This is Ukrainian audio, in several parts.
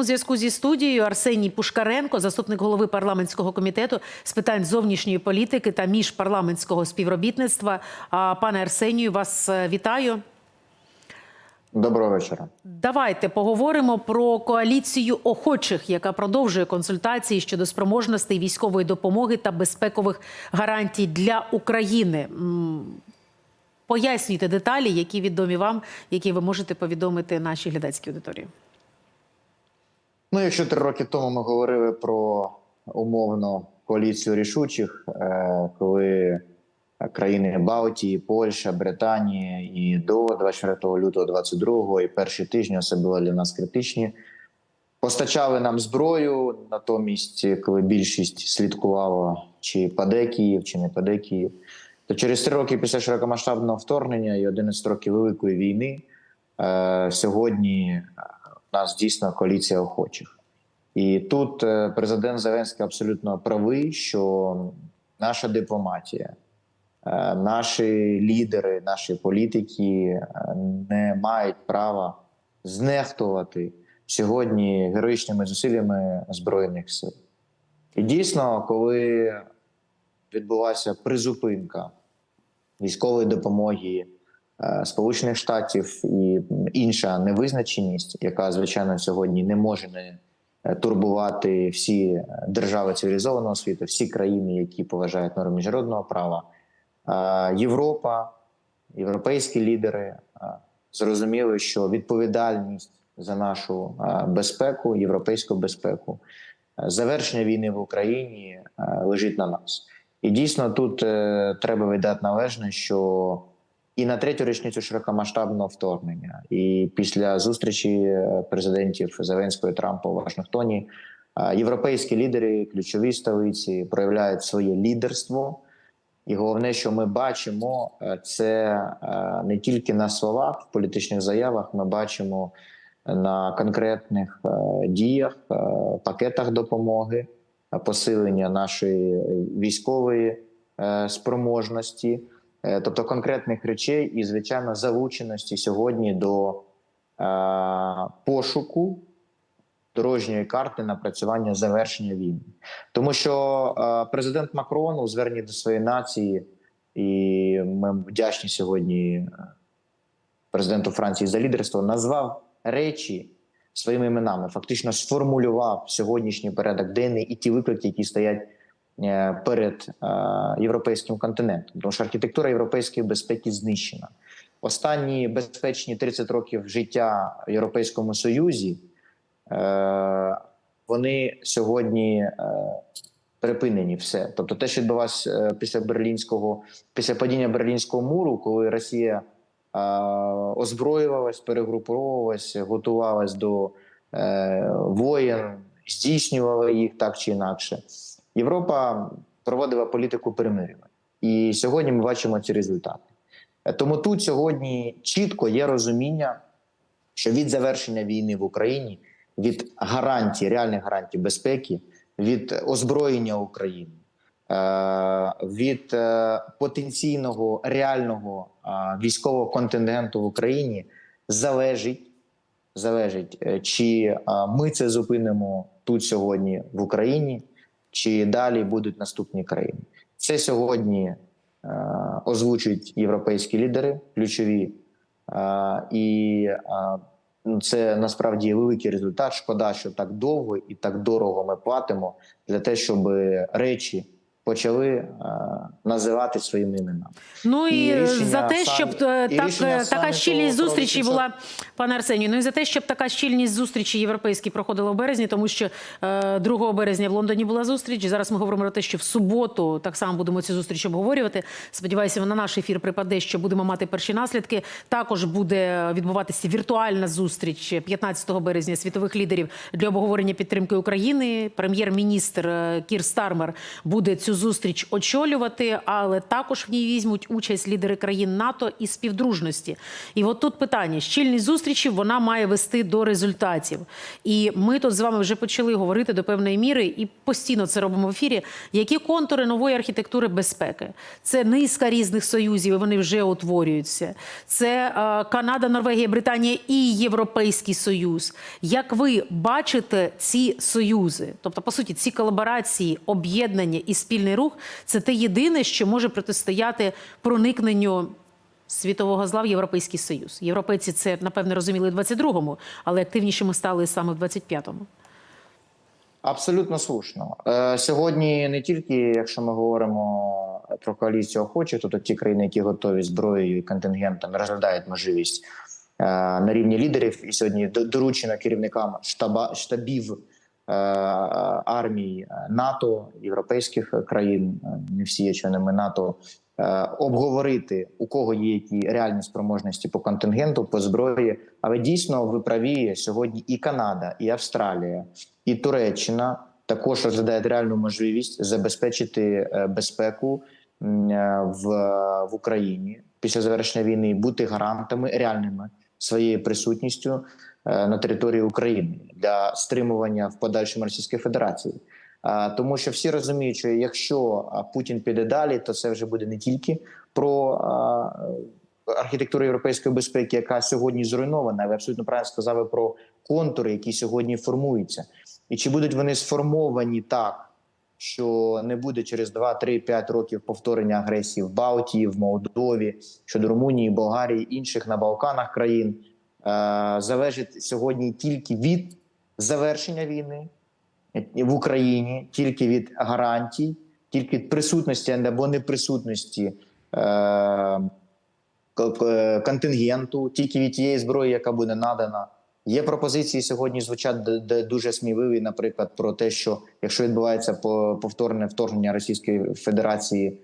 прямому зв'язку зі студією Арсеній Пушкаренко, заступник голови парламентського комітету з питань зовнішньої політики та міжпарламентського співробітництва. Пане Арсенію, вас е, вітаю. Доброго вечора. Давайте поговоримо про коаліцію охочих, яка продовжує консультації щодо спроможностей військової допомоги та безпекових гарантій для України. Пояснюйте деталі, які відомі вам, які ви можете повідомити нашій глядацькій аудиторії. Ну, якщо три роки тому ми говорили про умовно коаліцію рішучих, е, коли країни Балтії, Польща, Британія і до 24 лютого 22 і перші тижні особливо для нас критичні. Постачали нам зброю, натомість, коли більшість слідкувала, чи паде Київ, чи не паде Київ. То через три роки після широкомасштабного вторгнення і 11 років Великої війни е, сьогодні нас дійсно коаліція охочих. І тут е, президент Зеленський абсолютно правий, що наша дипломатія, е, наші лідери, наші політики е, не мають права знехтувати сьогодні героїчними зусиллями збройних сил. І дійсно, коли відбулася призупинка військової допомоги Сполучених Штатів і інша невизначеність, яка звичайно сьогодні не може не е, турбувати всі держави цивілізованого світу, всі країни, які поважають норми міжнародного права, Е, Європа, європейські лідери е, зрозуміли, що відповідальність за нашу е, безпеку, європейську безпеку, е, завершення війни в Україні е, лежить на нас. І дійсно тут е, треба видати належне, що і на третю річницю широкомасштабного вторгнення, і після зустрічі е, президентів Зеленського і Трампа у Вашингтоні е, європейські лідери, ключові столиці проявляють своє лідерство. І головне, що ми бачимо, е, це не тільки на словах, в політичних заявах. Ми бачимо на конкретних діях, пакетах допомоги, посилення нашої військової спроможності, тобто конкретних речей, і звичайно залученості сьогодні до е, пошуку дорожньої карти напрацювання завершення війни, тому що е, президент Макрон у зверненні до своєї нації, і ми вдячні сьогодні е, президенту Франції за лідерство, назвав речі своїми іменами, фактично сформулював сьогоднішній порядок денний і ті виклики, які стоять е, перед е, європейським континентом, тому що архітектура європейської безпеки знищена. Останні безпечні 30 років життя в Європейському Союзі. Е, вони сьогодні е, припинені все. Тобто, те, що відбувалося е, після берлінського, після падіння берлінського муру, коли Росія озброювалась, перегруповувалась, готувалась до воєн, здійснювала їх так чи інакше. Європа проводила політику перемир'я. І сьогодні ми бачимо ці результати. Тому тут сьогодні чітко є розуміння, що від завершення війни в Україні від гарантій, реальних гарантій безпеки, від озброєння України, від е, потенційного реального військового контингенту в Україні залежить, залежить, е, чи ми це зупинимо тут сьогодні в Україні, чи далі будуть наступні країни. Це сьогодні е, озвучують європейські лідери, ключові і е, це насправді великий результат. Шкода, що так довго і так дорого ми платимо для те, щоб речі почали е, називати своїми іменами. Ну і, І рішення за те, сам- щоб е, і так е, така щільність зустрічі була, пане Арсенію. Ну і за те, щоб така щільність зустрічі європейські проходила в березні, тому що е, 2 березня в Лондоні була зустріч. Зараз ми говоримо про те, що в суботу так само будемо цю зустріч обговорювати. Сподіваюся, на наш ефір припаде, що будемо мати перші наслідки. Також буде відбуватися віртуальна зустріч 15 березня світових лідерів для обговорення підтримки України. Прем'єр-міністр Кір Стармер буде цю цю зустріч очолювати, але також в ній візьмуть участь лідери країн НАТО і співдружності. І от тут питання: щільність зустрічі вона має вести до результатів. І ми тут з вами вже почали говорити до певної міри, і постійно це робимо в ефірі. Які контури нової архітектури безпеки? Це низка різних союзів, і вони вже утворюються. Це е, Канада, Норвегія, Британія і Європейський Союз. Як ви бачите ці союзи? Тобто, по суті, ці колаборації, об'єднання і спільний рух це те єдине, що може протистояти проникненню світового зла в Європейський Союз. Європейці це напевне розуміли в 22-му, але активнішими стали саме в 25-му. Абсолютно слушно. Е, сьогодні не тільки якщо ми говоримо про коаліцію охочих, тобто ті країни, які готові зброєю і контингентом, розглядають можливість е, на рівні лідерів, і сьогодні доручено керівникам штаба штабів е, армій е, НАТО, європейських країн, е, не всі є членами НАТО. е, Обговорити у кого є які реальні спроможності по контингенту, по зброї. Але дійсно ви праві сьогодні і Канада, і Австралія, і Туреччина також розглядають реальну можливість забезпечити е, безпеку е, в, в Україні після завершення війни, бути гарантами реальними своєю присутністю е, на території України для стримування в подальшому Російської Федерації. Тому що всі розуміють, що якщо Путін піде далі, то це вже буде не тільки про архітектуру європейської безпеки, яка сьогодні зруйнована. Ви абсолютно правильно сказали про контури, які сьогодні формуються, і чи будуть вони сформовані так, що не буде через 2, 3, 5 років повторення агресії в Балтії, в Молдові щодо Румунії, Болгарії, інших на Балканах країн, е, залежить сьогодні тільки від завершення війни в Україні, тільки від гарантій, тільки від присутності або неприсутності е, контингенту, тільки від тієї зброї, яка буде надана. Є пропозиції сьогодні звучать д- д- дуже сміливі, наприклад, про те, що якщо відбувається по- повторне вторгнення Російської Федерації, е,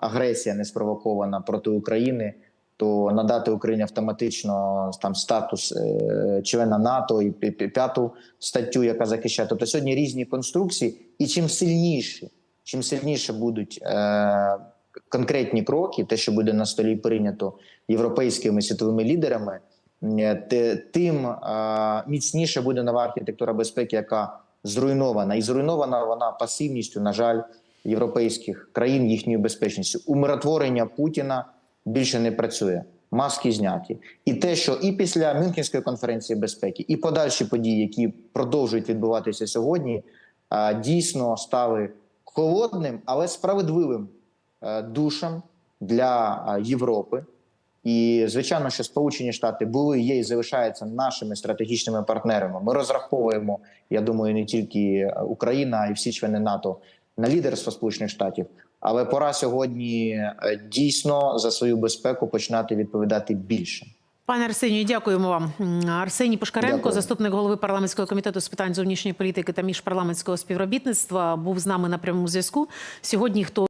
агресія не спровокована проти України, то надати Україні автоматично там статус е, члена НАТО і п'яту статтю, яка захищає. Тобто сьогодні різні конструкції, і чим сильніші, чим сильніше будуть е, конкретні кроки, те, що буде на столі прийнято європейськими світовими лідерами, е, тим е, міцніше буде нова архітектура безпеки, яка зруйнована, і зруйнована вона пасивністю, на жаль, європейських країн їхньою безпечністю. Умиротворення Путіна більше не працює. Маски зняті, і те, що і після Мюнхенської конференції безпеки, і подальші події, які продовжують відбуватися сьогодні, дійсно стали холодним, але справедливим е, душем для Європи. І звичайно, що Сполучені Штати були, є і залишаються нашими стратегічними партнерами. Ми розраховуємо, я думаю, не тільки Україна, а й всі члени НАТО на лідерство Сполучених Штатів. Але пора сьогодні е, дійсно за свою безпеку починати відповідати більше. Пане Арсенію, дякуємо вам. Арсеній Пушкаренко, Дякую. заступник голови парламентського комітету з питань зовнішньої політики та міжпарламентського співробітництва, був з нами на прямому зв'язку. Сьогодні хто